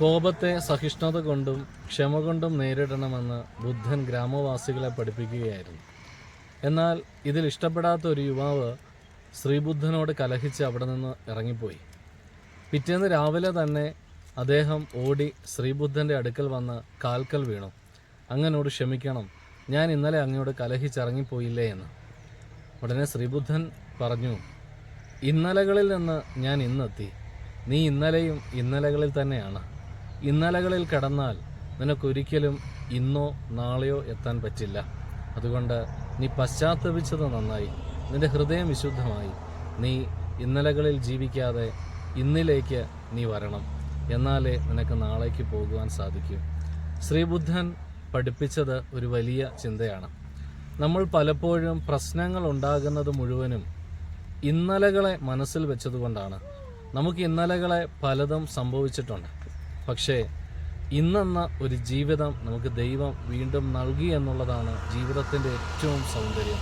കോപത്തെ സഹിഷ്ണുത കൊണ്ടും ക്ഷമ കൊണ്ടും നേരിടണമെന്ന് ബുദ്ധൻ ഗ്രാമവാസികളെ പഠിപ്പിക്കുകയായിരുന്നു. എന്നാൽ ഇതിൽ ഇഷ്ടപ്പെടാത്ത ഒരു യുവാവ് ശ്രീബുദ്ധനോട് കലഹിച്ച് അവിടെ നിന്ന് ഇറങ്ങിപ്പോയി. പിറ്റേന്ന് രാവിലെ തന്നെ അദ്ദേഹം ഓടി ശ്രീബുദ്ധന്റെ അടുക്കൽ വന്ന് കാൽക്കൽ വീണു. അങ്ങനോട് ക്ഷമിക്കണം. ഞാൻ ഇന്നലെ അങ്ങയോട് കലഹിച്ചിറങ്ങിപ്പോയില്ലേ എന്ന്. ഉടനെ ശ്രീബുദ്ധൻ പറഞ്ഞു ഇന്നലകളിൽ നിന്ന് ഞാൻ ഇന്നെത്തി. നീ ഇന്നലെയും ഇന്നലകളിൽ തന്നെയാണ്. ഇന്നലകളിൽ കടന്നാൽ നിനക്കൊരിക്കലും ഇന്നോ നാളെയോ എത്താൻ പറ്റില്ല. അതുകൊണ്ട് നീ പശ്ചാത്തപിച്ചത് നന്നായി. നിന്റെ ഹൃദയം വിശുദ്ധമായി. നീ ഇന്നലകളിൽ ജീവിക്കാതെ ഇന്നിലേക്ക് നീ വരണം. എന്നാലേ നിനക്ക് നാളേക്ക് പോകുവാൻ സാധിക്കൂ. ശ്രീബുദ്ധൻ പഠിപ്പിച്ചത് ഒരു വലിയ ചിന്തയാണ്. നമ്മൾ പലപ്പോഴും പ്രശ്നങ്ങൾ ഉണ്ടാകുന്നത് മുഴുവനും ഇന്നലകളെ മനസ്സിൽ വെച്ചതുകൊണ്ടാണ്. നമുക്ക് ഇന്നലകളെ പലതും സംഭവിച്ചിട്ടുണ്ട്. പക്ഷേ ഇന്നെന്ന ഒരു ജീവിതം നമുക്ക് ദൈവം വീണ്ടും നൽകി എന്നുള്ളതാണ് ജീവിതത്തിന്റെ ഏറ്റവും സൗന്ദര്യം.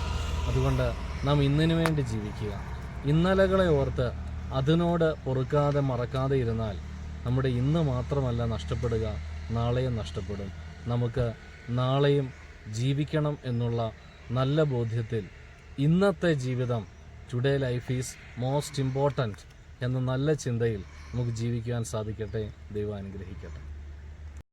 അതുകൊണ്ട് നാം ഇന്നിനു വേണ്ടി ജീവിക്കുക. ഇന്നലകളെ ഓർത്ത് അതിനോട് പൊറുക്കാതെ മറക്കാതെ ഇരുന്നാൽ നമ്മുടെ ഇന്ന് മാത്രമല്ല നഷ്ടപ്പെടുക നാളെയും നഷ്ടപ്പെടും. നമുക്ക് നാളെയും ജീവിക്കണം എന്നുള്ള നല്ല ബോധ്യത്തിൽ ഇന്നത്തെ ജീവിതം today life is most important എന്ന നല്ല ചിന്തയിൽ നമുക്ക് ജീവിക്കുവാൻ സാധിക്കട്ടെ ദൈവം അനുഗ്രഹിക്കട്ടെ.